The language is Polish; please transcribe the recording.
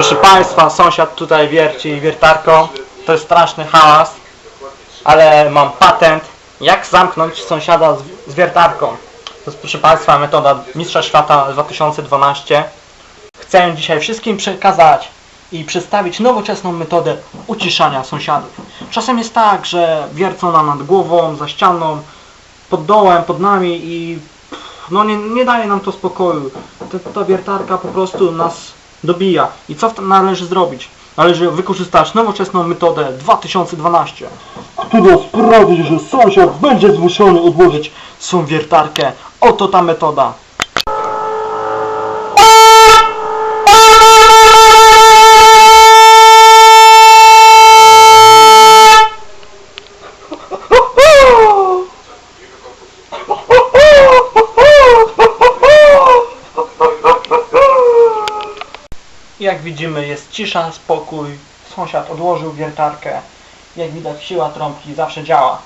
Proszę Państwa, sąsiad tutaj wierci wiertarką. To jest straszny hałas, ale mam patent, jak zamknąć sąsiada z, wiertarką. To jest, proszę Państwa, metoda Mistrza Świata 2012. Chcę dzisiaj wszystkim przekazać i przedstawić nowoczesną metodę uciszania sąsiadów. Czasem jest tak, że wiercą nam nad głową, za ścianą, pod dołem, pod nami i pff, no nie, nie daje nam to spokoju. Ta, ta wiertarka po prostu nas dobija. I co należy zrobić? Należy wykorzystać nowoczesną metodę 2012, która sprawi, że sąsiad będzie zmuszony odłożyć swą wiertarkę. Oto ta metoda. Jak widzimy jest cisza, spokój, sąsiad odłożył wiertarkę. Jak widać siła trąbki zawsze działa.